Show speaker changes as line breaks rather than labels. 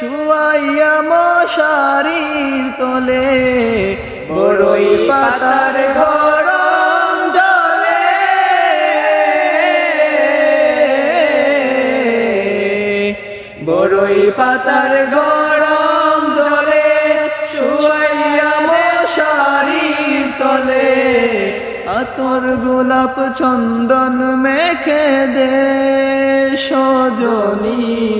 শুয়াইয়া মশারির তলে, বড়ই পাতার গরম জলে। বড়ই পাতার গরম জলে, শুয়াইয়া মশারির তলে, আতর গোলাপ চন্দন মেখে দে সজনী